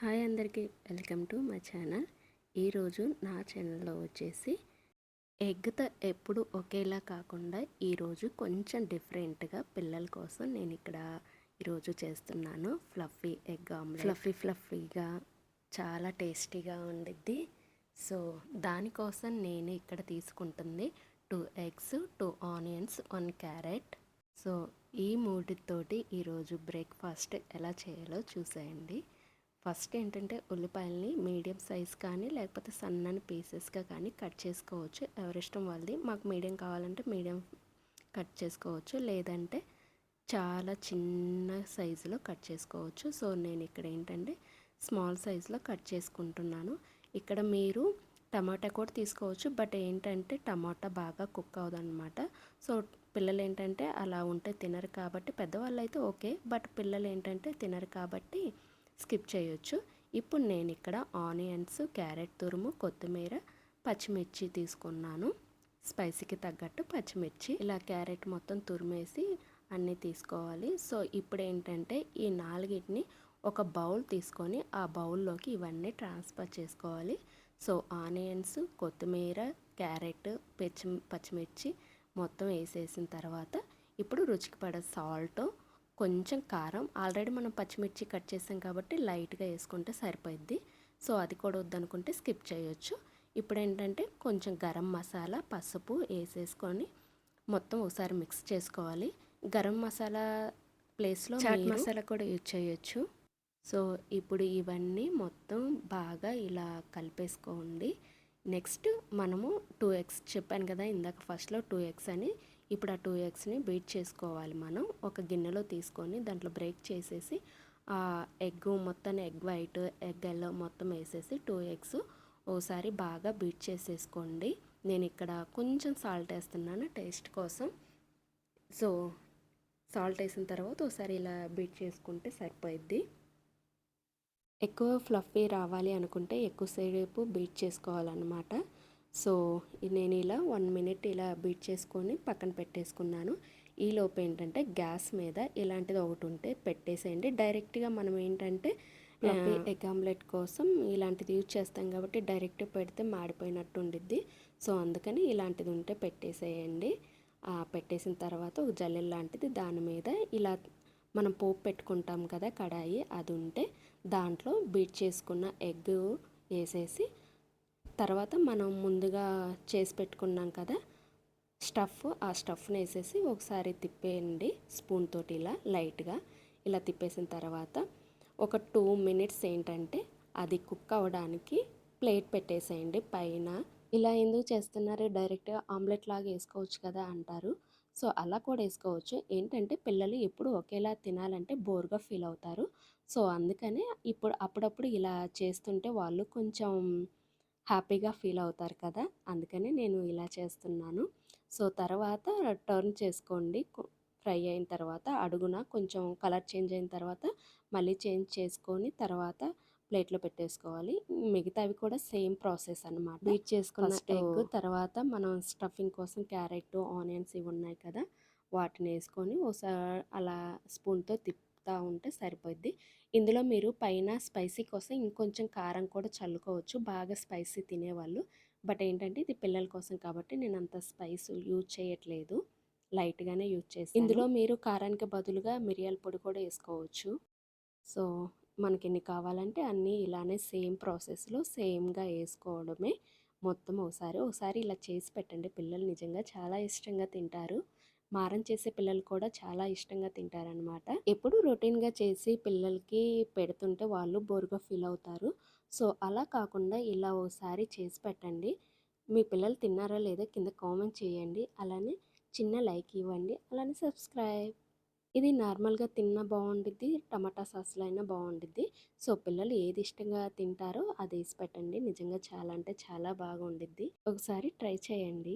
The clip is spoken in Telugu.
హాయ్ అందరికీ వెల్కమ్ టు మై ఛానల్. ఈరోజు నా ఛానల్లో వచ్చేసి ఎగ్తో ఎప్పుడు ఒకేలా కాకుండా ఈరోజు కొంచెం డిఫరెంట్గా పిల్లల కోసం నేను ఇక్కడ ఈరోజు చేస్తున్నాను. Fluffy egg omelette. ఫ్లఫీ ఫ్లఫీగా చాలా టేస్టీగా ఉండిద్ది. సో దానికోసం నేను ఇక్కడ తీసుకుంటుంది two eggs two onions one carrot. So ఈ మూడితోటి ఈరోజు బ్రేక్ఫాస్ట్ ఎలా చేయాలో చూసేయండి. ఫస్ట్ ఏంటంటే ఉల్లిపాయల్ని మీడియం సైజ్ కానీ లేకపోతే సన్నని పీసెస్గా కానీ కట్ చేసుకోవచ్చు. ఎవరిష్టం వాళ్ళది. మాకు మీడియం కావాలంటే మీడియం కట్ చేసుకోవచ్చు. లేదంటే చాలా చిన్న సైజులో కట్ చేసుకోవచ్చు. సో నేను ఇక్కడ ఏంటంటే స్మాల్ సైజులో కట్ చేసుకుంటున్నాను. ఇక్కడ మీరు టమాటా కూడా తీసుకోవచ్చు. బట్ ఏంటంటే టమాటా బాగా కుక్ అవ్వదన్నమాట సో పిల్లలు ఏంటంటే అలా ఉంటే తినరు కాబట్టి పెద్దవాళ్ళు అయితే ఓకే. బట్ పిల్లలు ఏంటంటే తినరు కాబట్టి స్కిప్ చేయొచ్చు. ఇప్పుడు నేను ఇక్కడ ఆనియన్స్ క్యారెట్ తురుము కొత్తిమీర పచ్చిమిర్చి తీసుకున్నాను. స్పైసీకి తగ్గట్టు పచ్చిమిర్చి. ఇలా క్యారెట్ మొత్తం తురిమేసి అన్నీ తీసుకోవాలి. సో ఇప్పుడు ఏంటంటే ఈ నాలుగిటిని ఒక బౌల్ తీసుకొని ఆ బౌల్లోకి ఇవన్నీ ట్రాన్స్ఫర్ చేసుకోవాలి. సో ఆనియన్స్ కొత్తిమీర క్యారెట్ పచ్చి పచ్చిమిర్చి మొత్తం వేసేసిన తర్వాత ఇప్పుడు రుచికి పడే సాల్ట్ కొంచెం కారం. ఆల్రెడీ మనం పచ్చిమిర్చి కట్ చేసాం కాబట్టి లైట్గా వేసుకుంటే సరిపోద్ది సో అది కూడా వద్దనుకుంటే స్కిప్ చేయొచ్చు. ఇప్పుడు ఏంటంటే కొంచెం గరం మసాలా పసుపు వేసేసుకొని మొత్తం ఒకసారి మిక్స్ చేసుకోవాలి. గరం మసాలా ప్లేస్లో చాట్ మసాలా కూడా యూజ్ చేయొచ్చు. సో ఇప్పుడు ఇవన్నీ మొత్తం బాగా ఇలా కలిపేసుకోండి. నెక్స్ట్ మనము టూ ఎగ్స్ చెప్పాను కదా ఇందాక ఫస్ట్లో టూ ఎగ్స్ అని. ఇప్పుడు ఆ టూ ఎగ్స్ని బీట్ చేసుకోవాలి మనం. ఒక గిన్నెలో తీసుకొని దాంట్లో బ్రేక్ చేసేసి ఆ ఎగ్ మొత్తం ఎగ్ వైట్ ఎగ్ ఎల్లో మొత్తం వేసేసి టూ ఎగ్స్ ఓసారి బాగా బీట్ చేసేసుకోండి. నేను ఇక్కడ కొంచెం సాల్ట్ వేస్తున్నాను టేస్ట్ కోసం. సో సాల్ట్ వేసిన తర్వాత ఒకసారి ఇలా బీట్ చేసుకుంటే సరిపోయిద్ది. ఎక్కువ ఫ్లఫీ రావాలి అనుకుంటే ఎక్కువసేపు బీట్ చేసుకోవాలన్నమాట. సో నేను ఇలా వన్ మినిట్ ఇలా బీట్ చేసుకొని పక్కన పెట్టేసుకున్నాను. ఈ లోపు ఏంటంటే గ్యాస్ మీద ఇలాంటిది ఒకటి ఉంటే పెట్టేసేయండి. డైరెక్ట్గా మనం ఏంటంటే ఎగ్ ఆమ్లెట్ కోసం ఇలాంటిది యూజ్ చేస్తాం కాబట్టి డైరెక్ట్ పెడితే మాడిపోయినట్టు ఉండిద్ది. సో అందుకని ఇలాంటిది ఉంటే పెట్టేసేయండి. పెట్టేసిన తర్వాత ఒక జల్లెల్ లాంటిది దాని మీద ఇలా మనం పోపు పెట్టుకుంటాం కదా కడాయి అది ఉంటే దాంట్లో బీట్ చేసుకున్న ఎగ్ వేసేసి తర్వాత మనం ముందుగా చేసి పెట్టుకున్నాం కదా స్టఫ్ ఆ స్టఫ్ని వేసేసి ఒకసారి తిప్పేయండి స్పూన్ తోటి ఇలా లైట్గా. ఇలా తిప్పేసిన తర్వాత ఒక టూ మినిట్స్ ఏంటంటే అది కుక్ అవ్వడానికి ప్లేట్ పెట్టేసేయండి పైన. ఇలా ఎందుకు చేస్తున్నారు డైరెక్ట్గా ఆమ్లెట్ లాగా వేసుకోవచ్చు కదా అంటారు. సో అలా కూడా వేసుకోవచ్చు. ఏంటంటే పిల్లలు ఎప్పుడు ఒకేలా తినాలంటే బోర్గా ఫీల్ అవుతారు. సో అందుకనే ఇప్పుడు అప్పుడప్పుడు ఇలా చేస్తుంటే వాళ్ళు కొంచెం హ్యాపీగా ఫీల్ అవుతారు కదా! అందుకని నేను ఇలా చేస్తున్నాను. సో తర్వాత టర్న్ చేసుకోండి. ఫ్రై అయిన తర్వాత అడుగున కొంచెం కలర్ చేంజ్ అయిన తర్వాత మళ్ళీ చేంజ్ చేసుకొని తర్వాత ప్లేట్లో పెట్టేసుకోవాలి. మిగతావి కూడా సేమ్ ప్రాసెస్ అనమాట బీట్ చేసుకున్న ఎగ్ తర్వాత మనం స్టఫింగ్ కోసం క్యారెట్ ఆనియన్స్ ఇవి ఉన్నాయి కదా! వాటిని వేసుకొని ఒకసారి అలా స్పూన్తో తిప్పి కలుపుతూ ఉంటే సరిపోద్ది. ఇందులో మీరు పైన స్పైసీ కోసం ఇంకొంచెం కారం కూడా చల్లుకోవచ్చు. బాగా స్పైసీ తినేవాళ్ళు. బట్ ఏంటంటే ఇది పిల్లల కోసం కాబట్టి నేను అంత స్పైస్ యూజ్ చేయట్లేదు. లైట్గానే యూజ్ చేసి ఇందులో మీరు కారానికి బదులుగా మిరియాల పొడి కూడా వేసుకోవచ్చు. సో మనకి ఎన్ని కావాలంటే అన్నీ ఇలానే సేమ్ ప్రాసెస్లో సేమ్గా వేసుకోవడమే మొత్తం ఒకసారి. ఒకసారి ఇలా చేసి పెట్టండి. పిల్లలు నిజంగా చాలా ఇష్టంగా తింటారు. మారం చేసే పిల్లలు కూడా చాలా ఇష్టంగా తింటారనమాట ఎప్పుడు రొటీన్గా చేసి పిల్లలకి పెడుతుంటే వాళ్ళు బోరుగా ఫీల్ అవుతారు. సో అలా కాకుండా ఇలా ఓసారి చేసి పెట్టండి. మీ పిల్లలు తిన్నారా లేదా కింద కామెంట్ చేయండి. అలానే చిన్న లైక్ ఇవ్వండి. అలానే సబ్స్క్రైబ్. ఇది నార్మల్గా తిన్న బాగుండిద్ది టమాటా సాస్లో అయినా బాగుండిద్ది. సో పిల్లలు ఏది ఇష్టంగా తింటారో అది వేసి పెట్టండి. నిజంగా చాలా అంటే చాలా బాగుండిద్ది. ఒకసారి ట్రై చేయండి.